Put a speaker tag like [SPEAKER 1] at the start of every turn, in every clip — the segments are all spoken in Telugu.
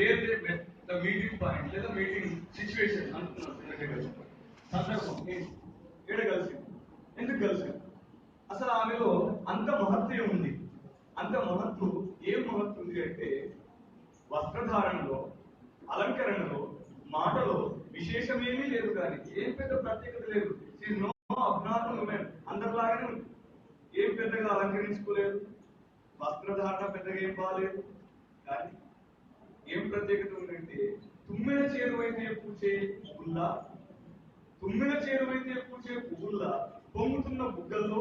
[SPEAKER 1] Where they met the meeting point లేదా మీటింగ్ సిచ్యువేషన్ అంటున్నారు సందర్భం ఏడ కలిసి? ఎందుకు కలిసి? అసలు ఆమెలో అంత మహత్వం ఉంది. అంత మహత్తు ఏం మహత్వం ఉంది అంటే వస్త్రధారణలో అలంకరణలో మాటలో విశేషమేమీ లేదు కానీ ఏం పెద్ద ప్రత్యేకత లేదు. నో అజ్ఞాతం ఉమెన్ అందరిలాగానే ఉంది. ఏం పెద్దగా అలంకరించుకోలేదు. వస్త్రధారణ పెద్దగా ఏం బాగాలేదు కానీ ఏం ప్రత్యేకత ఉందంటే తుమ్మిన చేరువైతే పూచే పువ్వుల్లా తుమ్మిన చేరువైతే పూచే పువ్వుల్లా పొంగుతున్న బుగ్గల్లో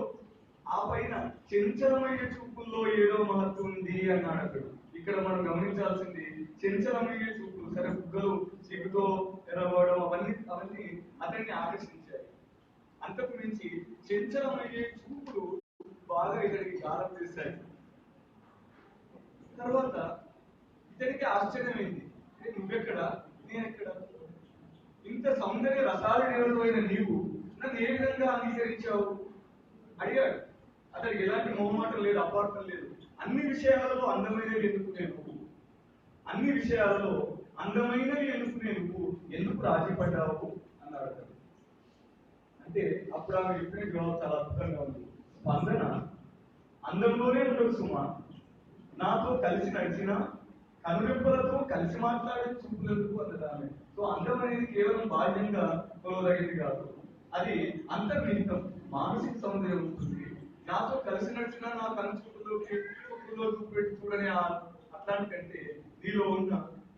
[SPEAKER 1] ఆ పైన చంచలమైన చూపుల్లో ఏదో మహత్వం ఉంది అన్నాడు అక్కడ ఇక్కడ మనం గమనించాల్సింది చంచలమైన చూపులు సరే బుగ్గలు సిగ్గుతో ఎరవడం అవన్నీ అవన్నీ అతన్ని ఆకర్షించాయి. అంతకు మించి చంచలమయ్యే చూపులు బాగా ఇతడికి గాలం చేశాయి. తర్వాత ఇతడికి ఆశ్చర్యమైంది. "ఏ, నువ్వెక్కడ? నేనెక్కడ? ఇంత సౌందర్య రసాల నిరతమైన నీవు నన్ను ఏ విధంగా అంగీకరించావు? అడిగాడు. అతడికి ఎలాంటి మొహమాటం లేదు అపార్థం లేదు. అన్ని విషయాలలో అందమైనవి ఎందుకునే నువ్వు? అన్ని విషయాలలో అందమైనవి ఎన్నుకునే నువ్వు? ఎందుకు రాజీ పడ్డావు అన్నాడు అతను అంటే అప్పుడు ఆమె చెప్పిన జవాబు చాలా అద్భుతంగా ఉంది. స్పందన అందంలోనే ఉండదు సుమా. నాతో కలిసి నడిచిన కనురెప్పలతో కలిసి మాట్లాడే చూపులకు అన్నది ఆమె సో అందం అనేది కేవలం బాహ్యంగా కొలవదగింది కాదు. అది అంతర్నిహితం మానసిక సౌందర్యం ఉంటుంది నాతో కలిసి నడిచిన నా కనుచూపులోకి చూపులో చూపెట్టి చూడని ఆ అట్లాంటి కంటే నీలో ఉన్న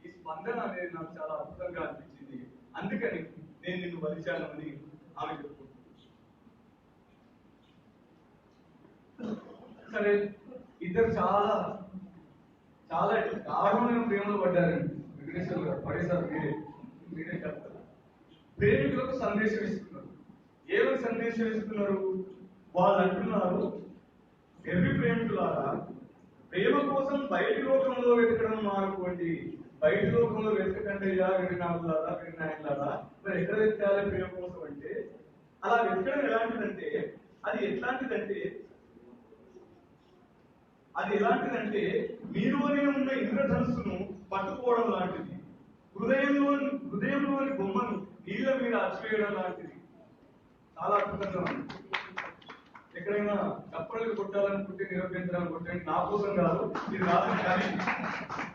[SPEAKER 1] ఈ స్పందన అనేది నాకు చాలా అద్భుతంగా అనిపించింది. అందుకని నేను నిన్ను వలిచాను అని ఆమె చెప్పుకుంటుంది. సరే ఇద్దరు చాలా చాలా దారుణమైన ప్రేమలో పడ్డారండి. వెంకటేశ్వర గారు పడేసారు మీరే మీరే చెప్తారు. ప్రేమికులకు సందేశం ఇస్తున్నారు. ఏమని సందేశం ఇస్తున్నారు? వాళ్ళు అంటున్నారు ఎర్రి ప్రేమికులారా ప్రేమ కోసం బయటి లోకంలో వెతకడం మానుకోండి. బయట లోకంలో వెతకకండి ఇలా వెరినాకులారా వెరినాయకులారా మరి ఎక్కడ వెతకాలి ప్రేమ కోసం అంటే అలా వెతకడం ఎలాంటిదంటే అది ఎట్లాంటిదంటే అది ఎలాంటిదంటే మీలోనే ఉన్న ఇంద్రధనుస్సును పట్టుకోవడం లాంటిది. హృదయంలోని హృదయంలోని బొమ్మను నీళ్ళ మీద అచ్చివేయడం లాంటిది. చాలా అద్భుతంగా ఉంది. ఎక్కడైనా చప్పట్లు కొట్టాలనుకుంటే నిరూపించడానికి కొట్టండి. నా కోసం కాదు ఇది రాదు కానీ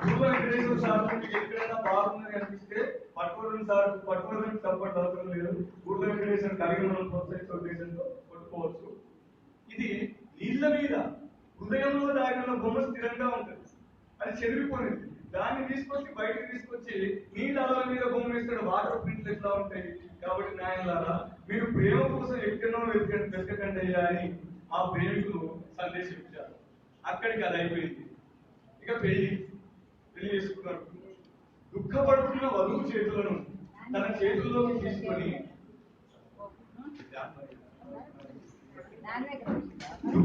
[SPEAKER 1] గురువు వెంకటేశ్వర సార్ మీకు ఎక్కడైనా బాగుందని అనిపిస్తే పట్టుకోవడం సార్ పట్టుకోవడానికి చప్పట్లు అవసరం లేదు. గురువు వెంకటేశ్వర కలిగి మనం ప్రోత్సహించే ఉద్దేశంతో కొట్టుకోవచ్చు. హృదయంలో దాగిన బొమ్మ స్థిరంగా ఉంటుంది. అది చెదిరిపోయింది దాన్ని తీసుకొచ్చి బయటకు తీసుకొచ్చి నీళ్ళ అలల మీద బొమ్మ వేస్తాడు. వాటర్ ప్రింట్లు ఎట్లా ఉంటాయి? కాబట్టి నాయనలారా మీరు ప్రేమ కోసం ఎక్కడో వెతకండి వెతకండి అయ్యా అని ఆ ప్రేమికులు సందేశం ఇచ్చారు. అక్కడికి అది అయిపోయింది. ఇక పెళ్ళి పెళ్ళి చేసుకున్నారు. దుఃఖపడుతున్న వధువు చేతులను తన చేతుల్లోకి తీసుకొని